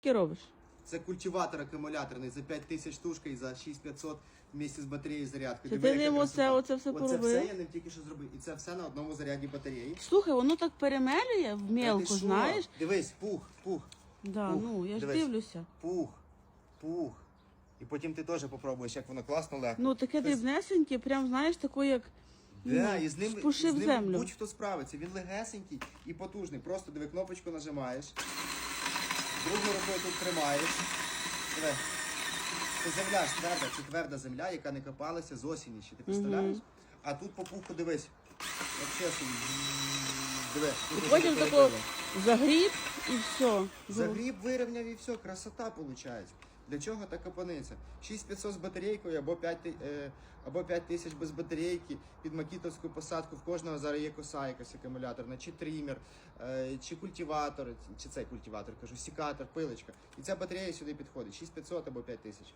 Що робиш? Це культиватор акумуляторний за 5 тисяч штучка і за 6500 вместе з батареєю зарядкою. Чи Диви, ти яка ним красота. оце- оце все Оце поробив? все я ним тільки що зробив. І це все на одному заряді батареї. Слухай, воно так перемелює в Та ти що? знаєш? Дивись, пух, пух, Да, Ух, ну, я ж дивись. дивлюся. пух, пух. І потім ти теж попробуєш, як воно класно легко. Ну, таке Тобто- дрібнесеньке, прям знаєш, таке, як Да, ну, і з ним, спушив з ним землю. будь-хто справиться. Він легесенький і потужний. Просто диви, кнопочку нажимаєш. Другою рукою тут тримаєш. Диви. Це земля ж тверда, це тверда земля, яка не копалася з осені ще. Ти представляєш? А тут по пуху дивись. Вообще, чесно. диви. І Потім такий загріб і все. Загріб вирівняв і все, красота виходить. Для чого така паниця? 6500 з батарейкою або 5, е, або 5 тисяч без батарейки під макітовську посадку. В кожного зараз є коса якась акумуляторна, чи тример, е, чи культиватор, чи цей культиватор, кажу, сікатор, пилочка. І ця батарея сюди підходить. 6500 або 5 тисяч.